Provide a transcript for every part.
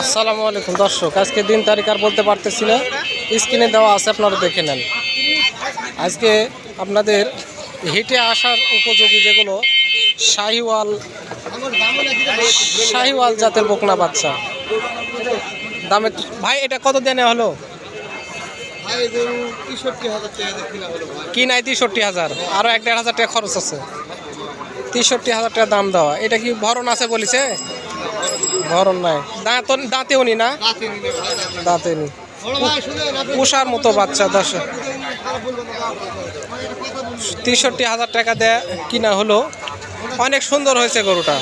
আসসালামু আলাইকুম দর্শক। আজকে দিন তারিখ আর বলতে পারতেছি না। স্ক্রিনে দেওয়া আছে আপনারা দেখে নেন। আজকে আপনাদের হিটে আসার উপযোগী যেগুলো শাহিওয়াল শাহিওয়াল জাতের বকনা বাচ্চা। দামে ভাই এটা কত দেনে হলো? কি নাই তেষট্টি হাজার? আরও এক দেড় হাজার টাকা খরচ আছে। তেষট্টি হাজার টাকা দাম দেওয়া। এটা কি ভরণ আছে বলিছে? ভরণ নাই। দাঁত দাঁতেও নি না? দাঁতে নি। উষার মতো বাচ্চা, দশ তেষট্টি হাজার টাকা দেয় কিনা হলো। অনেক সুন্দর হয়েছে গরুটা।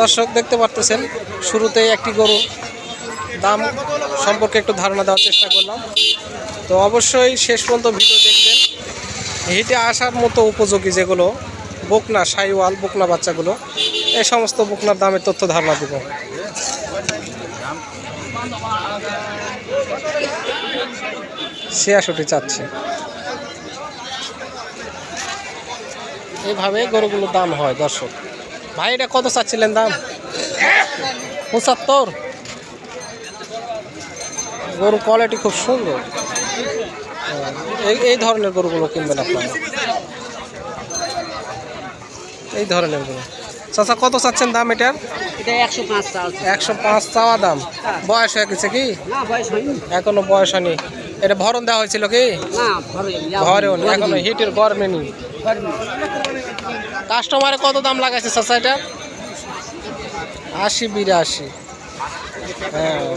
দর্শক দেখতে পারতেছেন, শুরুতেই একটি গরু দাম সম্পর্কে একটু ধারণা দেওয়ার চেষ্টা করলাম। তো অবশ্যই শেষ পর্যন্ত ভিডিও দেখবেন। হিটে আসার মতো উপযোগী যেগুলো বকনা, সাইওয়াল, বকনা বাচ্চাগুলো, এই সমস্ত বকনার দামের তথ্য ধারণা দেব। ছিয়াশোটি চাচ্ছে। এইভাবে গরুগুলোর দাম হয়, দর্শক। ভাই, এটা কত চাচ্ছিলেন দাম? পঁচাত্তর। গরুর কোয়ালিটি খুব সুন্দর। এই এই ধরনের গরুগুলো কিনবেন আপনারা। এই ধরনের গরু চাচা কত চাচ্ছেন দাম এটার? এটা একশো পাঁচ চাওয়া দাম। বয়স হয়ে গেছে কি? এখনও বয়স হয়নি। এটা ভরণ দেওয়া হয়েছিল কি? ঘরে এখনও হিটের গরমে নি কাস্টমারে কত দাম লাগাইছে চাচা এটা? আশি বিরাশি। হ্যাঁ।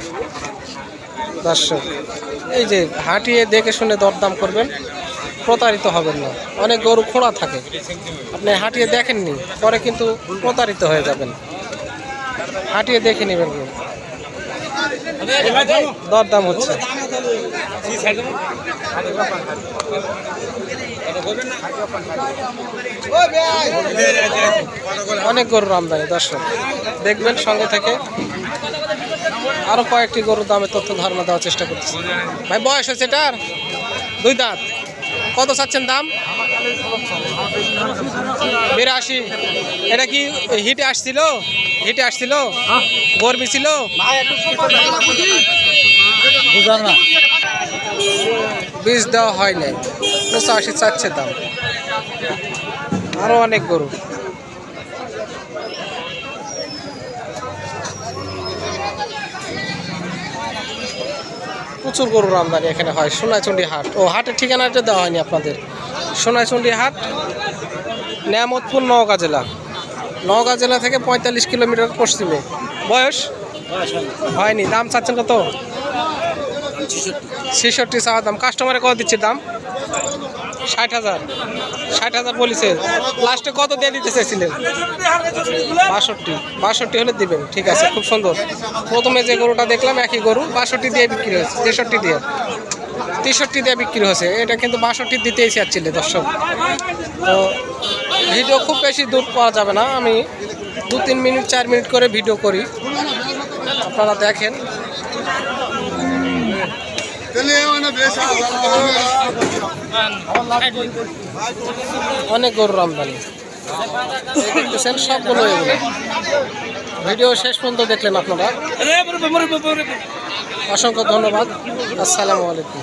দর্শক এই যে হাঁটিয়ে দেখে শুনে দরদাম করবেন। প্রতারিত হবেন না। অনেক গরু খোঁড়া থাকে। আপনি হাঁটিয়ে দেখেননি, পরে কিন্তু প্রতারিত হয়ে যাবেন। হাঁটিয়ে দেখে নেবেন। দরদাম হচ্ছে। অনেক গরুর আমদানি, দর্শক। দেখবেন সঙ্গে থেকে আরও কয়েকটি গরুর দামের তথ্য ধারণা দেওয়ার চেষ্টা করছি। ভাই, বয়স হয়েছে এটার? দুই দাঁত। কত চাচ্ছেন দাম? বিরাশি। এটা কি হিটে আসছিল? হিটে আসছিল? গরমি ছিল? বীজ দেওয়া হয় নাই। পঁচাশি চাচ্ছে দাম। আরও অনেক গরু। প্রচুর গরুর আমদানি এখানে হয়, সোনাইচন্ডী হাট। ও, হাটের ঠিকানাটা দেওয়া হয়নি আপনাদের। সোনাইচন্ডী হাট, নিয়ামতপুর, নওগাঁ জেলা। নওগাঁ জেলা থেকে পঁয়তাল্লিশ কিলোমিটার পশ্চিমে। বয়স? হয়নি। দাম চাচ্ছেন কত? ছেষট্টি। চাওয়া দাম। কাস্টমারে কত দিচ্ছে দাম? ষাট হাজার। ষাট হাজার বলেছে। লাস্টে কত দিয়ে দিতে চাইছিলেন? বাষট্টি। বাষট্টি হলে দিবেন। ঠিক আছে, খুব সুন্দর। প্রথমে যে গরুটা দেখলাম, একই গরু, বাষট্টি দিয়ে বিক্রি হয়েছে, তেষট্টি দিয়ে। তেষট্টি দিয়ে বিক্রি হয়েছে। এটা কিন্তু বাষট্টি দিতেই চাচ্ছিলে দর্শক। তো ভিডিও খুব বেশি দূর পাওয়া যাবে না। আমি দু, তিন মিনিট, চার মিনিট করে ভিডিও করি। আপনারা দেখেন। অনেক গরুর আমদানি। দেখতেছেন সবগুলো ভিডিও শেষ পর্যন্ত দেখলেন আপনারা? অসংখ্য ধন্যবাদ। আসসালামু আলাইকুম।